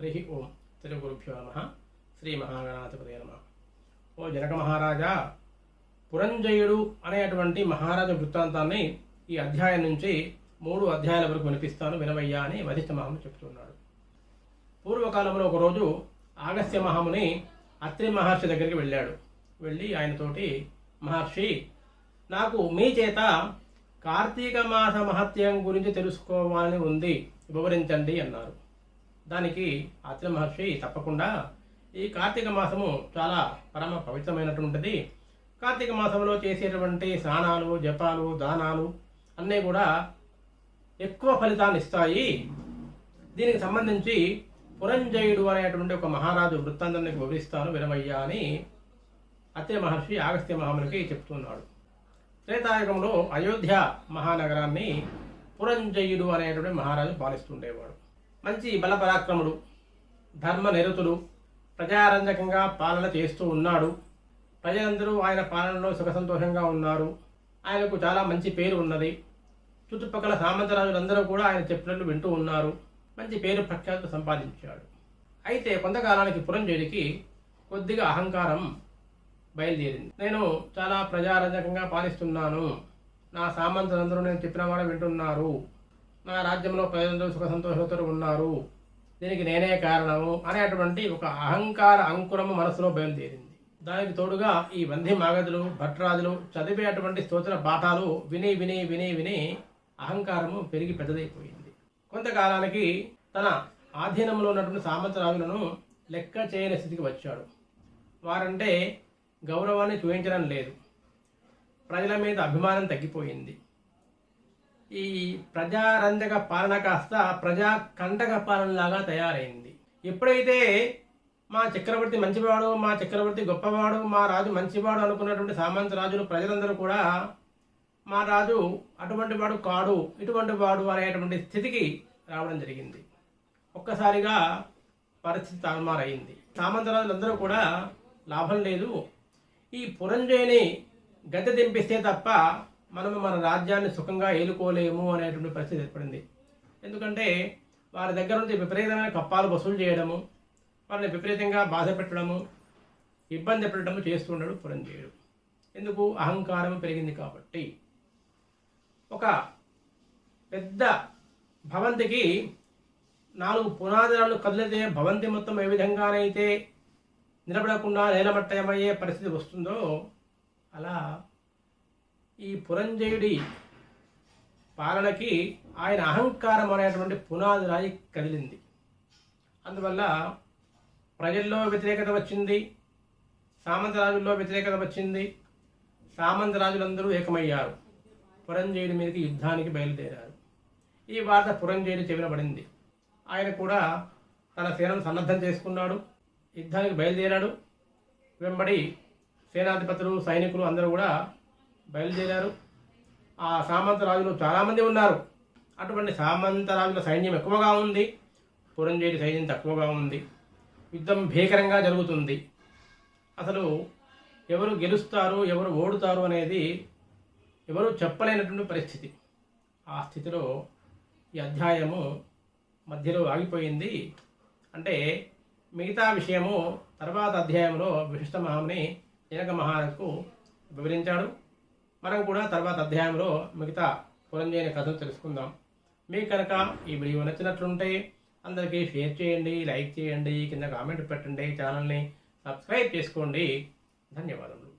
హరి ఓం తిరు గురుభ్యో నమ శ్రీ మహాగణాధిపతి నమ ఓ జనక మహారాజా పురంజయుడు అనేటువంటి మహారాజు వృత్తాంతాన్ని ఈ అధ్యాయం నుంచి మూడు అధ్యాయాల వరకు వినిపిస్తాను. వినవయ్యా అని వధిష్ఠ మహాముని చెప్తున్నాడు. పూర్వకాలంలో ఒకరోజు ఆగస్త్య మహాముని అత్రి మహర్షి దగ్గరికి వెళ్ళాడు. వెళ్ళి ఆయనతోటి మహర్షి నాకు మీ చేత కార్తీక మాస మహత్యం గురించి తెలుసుకోవాలని ఉంది. వివరించండి అన్నారు. దానికి అత్రి మహర్షి తప్పకుండా ఈ కార్తీక మాసము చాలా పరమ పవిత్రమైనటువంటిది కార్తీక మాసంలో చేసేటువంటి స్నానాలు జపాలు దానాలు అన్నీ కూడా ఎక్కువ ఫలితాన్ని ఇస్తాయి. దీనికి సంబంధించి పురంజయుడు అనేటువంటి ఒక మహారాజు వృత్తాంతాన్ని వివరిస్తాను వినవయ్యా అని అత్రి మహర్షి ఆగస్త్య మహామునికి చెప్తున్నాడు. త్రేతాయుగంలో అయోధ్య మహానగరాన్ని పురంజయుడు అనేటువంటి మహారాజు పాలిస్తుండేవాడు. మంచి బలపరాక్రముడు ధర్మ నిరతుడు ప్రజారంజకంగా పాలన చేస్తూ ఉన్నాడు. ప్రజలందరూ ఆయన పాలనలో సుఖ సంతోషంగా ఉన్నారు. ఆయనకు చాలా మంచి పేరు ఉన్నది. చుట్టుపక్కల సామంతరాజులందరూ కూడా ఆయన చెప్పినట్లు వింటూ ఉన్నారు. మంచి పేరు ప్రఖ్యాతులు సంపాదించాడు. అయితే కొంతకాలానికి పురంజయుడికి కొద్దిగా అహంకారం బయలుదేరింది. నేను చాలా ప్రజారంజకంగా పాలిస్తున్నాను. నా సామంతులందరూ నేను చెప్పిన మాట వింటున్నారు. నా రాజ్యంలో ప్రజలందరూ సుఖ సంతోషాలతో ఉన్నారు. దీనికి నేనే కారణము అనేటువంటి ఒక అహంకార అంకురము మనసులో బయలుదేరింది దానికి తోడుగా ఈ వంధి మాగదులు భట్రాజులు చదివేటువంటి స్తోత్ర పాఠాలు విని విని విని విని అహంకారము పెరిగి పెద్దదైపోయింది. కొంతకాలానికి తన ఆధీనంలో ఉన్నటువంటి సామంతరాజులను లెక్క చేయని స్థితికి వచ్చాడు. వారంటే గౌరవాన్ని చూపించడం లేదు. ప్రజల మీద అభిమానం తగ్గిపోయింది. ఈ ప్రజారంజక పాలన కాస్త ప్రజా కంటక పాలనలాగా తయారైంది. ఎప్పుడైతే మా చక్రవర్తి మంచివాడు మా చక్రవర్తి గొప్పవాడు మా రాజు మంచివాడు అనుకున్నటువంటి సామంత రాజులు ప్రజలందరూ కూడా మా రాజు అటువంటి వాడు కాడు ఇటువంటి వాడు అనేటువంటి స్థితికి రావడం జరిగింది. ఒక్కసారిగా పరిస్థితి తారుమారైంది. సామంతరాజులందరూ కూడా లాభం లేదు. ఈ పురంజయుని గద్దె దింపిస్తే తప్ప మనము మన రాజ్యాన్ని సుఖంగా ఏలుకోలేము అనేటువంటి పరిస్థితి ఏర్పడింది. ఎందుకంటే వారి దగ్గర నుంచి విపరీతమైన కప్పాలు వసూలు చేయడము వారిని విపరీతంగా బాధ పెట్టడము ఇబ్బంది పెట్టడము చేస్తున్నాడు పురంజయుడు ఎందుకు? అహంకారం పెరిగింది కాబట్టి. ఒక పెద్ద భవంతికి నాలుగు పునాదులను కదిలితే భవంతి మొత్తం ఏ విధంగానైతే నిలబడకుండా నేలమట్టమయ్యే పరిస్థితి వస్తుందో అలా ఈ పురంజయుడి పాలనకి ఆయన అహంకారం అనేటువంటి పునాది రాయి కదిలింది. అందువల్ల ప్రజల్లో వ్యతిరేకత వచ్చింది సామంతరాజుల్లో వ్యతిరేకత వచ్చింది సామంతరాజులందరూ ఏకమయ్యారు. పురంజయుడి మీదకి యుద్ధానికి బయలుదేరారు. ఈ వార్త పురంజయుడి చెవిన పడింది. ఆయన కూడా తన సేనను సన్నద్ధం చేసుకున్నాడు యుద్ధానికి బయలుదేరాడు. వెంబడి సేనాధిపతులు సైనికులు అందరూ కూడా బయలుదేరారు. ఆ సామంత రాజులు చాలామంది ఉన్నారు. అటువంటి సామంత రాజుల సైన్యం ఎక్కువగా ఉంది. పురంజేరి సైన్యం తక్కువగా ఉంది. యుద్ధం భీకరంగా జరుగుతుంది. అసలు ఎవరు గెలుస్తారు ఎవరు ఓడుతారు అనేది ఎవరు చెప్పలేనటువంటి పరిస్థితి. ఆ స్థితిలో ఈ అధ్యాయము మధ్యలో ఆగిపోయింది. అంటే మిగతా విషయము తర్వాత అధ్యాయంలో విశిష్ట మహాముని జనక మహారాజుకు వివరించాడు. మనం కూడా తర్వాత అధ్యాయంలో మిగతా పురంజయని కథలు తెలుసుకుందాం. మీకు కనుక ఈ వీడియో నచ్చినట్లుంటే అందరికీ షేర్ చేయండి లైక్ చేయండి కింద కామెంట్ పెట్టండి ఛానల్ని సబ్స్క్రైబ్ చేసుకోండి. ధన్యవాదములు.